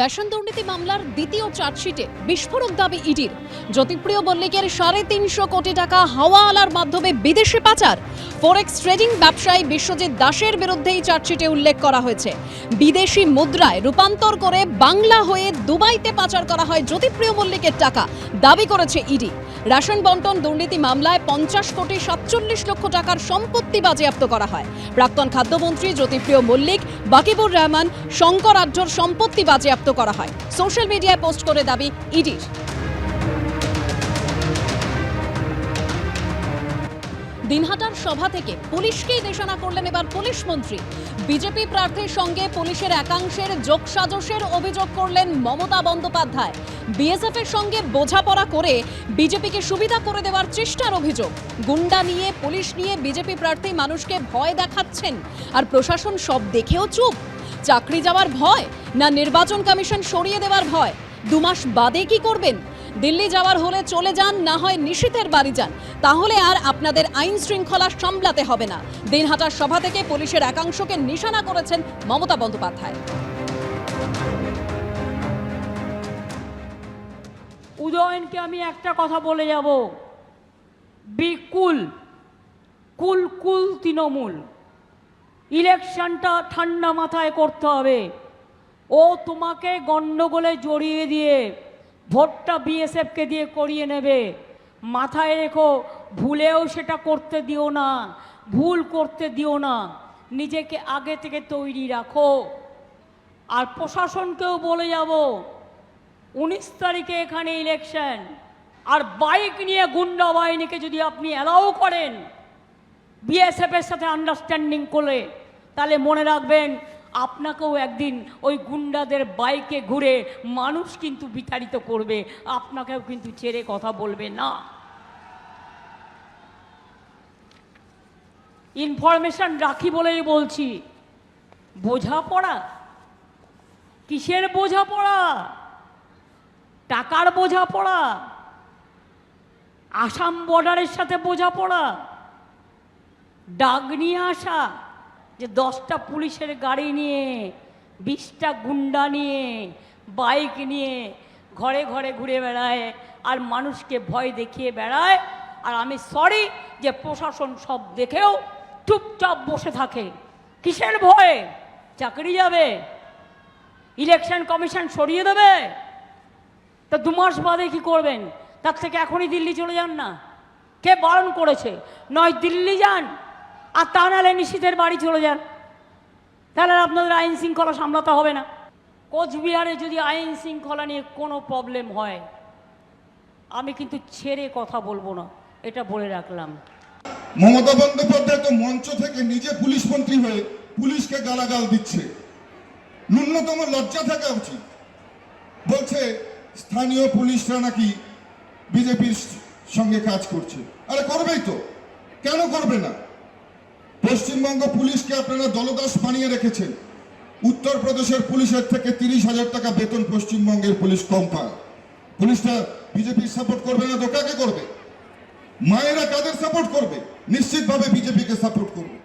Ration দুর্নীতি মামলার দ্বিতীয় চার্জশিটে বিস্ফোরক দাবি ইডির। জ্যোতিপ্রিয় মল্লিকের সাড়ে তিনশো কোটি টাকা হাওয়ালার মাধ্যমে বিদেশে পাচার। ফরেক্স ট্রেডিং ব্যবসায়ী বিশ্বজিৎ দাসের বিরুদ্ধেই চার্জশিটে উল্লেখ করা হয়েছে। বিদেশি মুদ্রায় রূপান্তর করে বাংলা হয়ে দুবাইতে পাচার করা হয় জ্যোতিপ্রিয় মল্লিকের টাকা, দাবি করেছে ইডি। রেশন বন্টন দুর্নীতি মামলায় পঞ্চাশ কোটি সাতচল্লিশ লক্ষ টাকার সম্পত্তি বাজেয়াপ্ত করা হয়। প্রাক্তন খাদ্যমন্ত্রী জ্যোতিপ্রিয় মল্লিক, বাকিবুর রহমান, শঙ্কর আঢ্যর সম্পত্তি বাজেয়াপ্ত করা হয়। সোশ্যাল মিডিয়ায় পোস্ট করে দাবি ইডির। দিনহাটার সভা থেকে পুলিশকেই নিশানা করলেন এবার পুলিশ মন্ত্রী। বিজেপি প্রার্থীর সঙ্গে পুলিশের একাংশের যোগসাজশের অভিযোগ করলেন মমতা বন্দ্যোপাধ্যায়। বিএসএফ এর সঙ্গে বোঝাপড়া করে বিজেপিকে সুবিধা করে দেওয়ার চেষ্টার অভিযোগ। গুন্ডা নিয়ে, পুলিশ নিয়ে বিজেপি প্রার্থী মানুষকে ভয় দেখাচ্ছেন। আর প্রশাসন সব দেখেও চুপ? চাকরি যাওয়ার ভয় না নির্বাচন কমিশন সরিয়ে দেওয়ার ভয়? দুমাস বাদে কি করবেন? দিল্লি যাওয়ার হলে চলে যান, না হয় নিশীথের বাড়ি যান। তাহলে আর আপনাদের আইন শৃঙ্খলা সামলাতে হবে না। দিনহাটার সভা থেকে পুলিশের একাংশকে নিশানা করেছেন মমতা বন্দ্যোপাধ্যায়। উদয়নকে আমি একটা কথা বলে যাব। বিকুল কুল কুল তৃণমূল। ইলেকশনটা ঠান্ডা মাথায় করতে হবে। ও তোমাকে গণ্ডগোলে জড়িয়ে দিয়ে ভোটটা বিএসএফকে দিয়ে করিয়ে নেবে। মাথায় রেখো, ভুলেও সেটা করতে দিও না, ভুল করতে দিও না, নিজেকে আগে থেকে তৈরি রাখো। আর প্রশাসনকেও বলে যাব, উনিশ তারিখে এখানে ইলেকশন আর বাইক নিয়ে গুন্ডা বাহিনীকে যদি আপনি অ্যালাউ করেন বিএসএফ এর সাথে আন্ডারস্ট্যান্ডিং করে তাহলে মনে রাখবেন আপনাকেও একদিন ওই গুন্ডাদের বাইকে ঘুরে মানুষ কিন্তু বিতাড়িত করবে। আপনাকেও কিন্তু ছেড়ে কথা বলবে না। ইনফরমেশন রাখি বলেই বলছি। বোঝাপড়া? কিসের বোঝাপড়া? টাকার বোঝাপড়া? আসাম বর্ডারের সাথে বোঝাপড়া? ডাক নিয়ে আসা? যে দশটা পুলিশের গাড়ি নিয়ে, বিশটা গুন্ডা নিয়ে, বাইক নিয়ে ঘরে ঘরে ঘুরে বেড়ায় আর মানুষকে ভয় দেখিয়ে বেড়ায়। আর আমি সরি যে প্রশাসন সব দেখেও চুপচাপ বসে থাকে। কিসের ভয়ে? চাকরি যাবে। ইলেকশন কমিশন সরিয়ে দেবে। তা দু মাস বাদে কি করবেন? তার থেকে এখনই দিল্লি চলে যান না। কে বারণ করেছে? নয় দিল্লি যান। আর তা নাহলে নিশীথের বাড়ি চলে যান। তাহলে আপনাদের আইন শৃঙ্খলা সামলাতে হবে না। কোচবিহারে যদি আইন শৃঙ্খলা নিয়ে কোনো প্রবলেম হয়, আমি কিন্তু ছেড়ে কথা বলব না। এটা বলে রাখলাম। মমতা বন্দ্যোপাধ্যায় তো মঞ্চ থেকে নিজে পুলিশ মন্ত্রী হয়ে পুলিশকে গালাগাল দিচ্ছে। ন্যূনতম লজ্জা থাকা উচিত। বলছে, স্থানীয় পুলিশরা নাকি বিজেপির সঙ্গে কাজ করছে। আরে করবেই তো। কেন করবে না? পশ্চিমবঙ্গ পুলিশকে আপনারা দলদাস বানিয়ে রেখেছেন। উত্তরপ্রদেশের পুলিশের থেকে তিরিশ হাজার টাকা বেতন পশ্চিমবঙ্গের পুলিশ কম পায়। পুলিশটা বিজেপির সাপোর্ট করবে না তো কাকে করবে? মায়েরা কাদের সাপোর্ট করবে? নিশ্চিতভাবে বিজেপিকে সাপোর্ট করবে।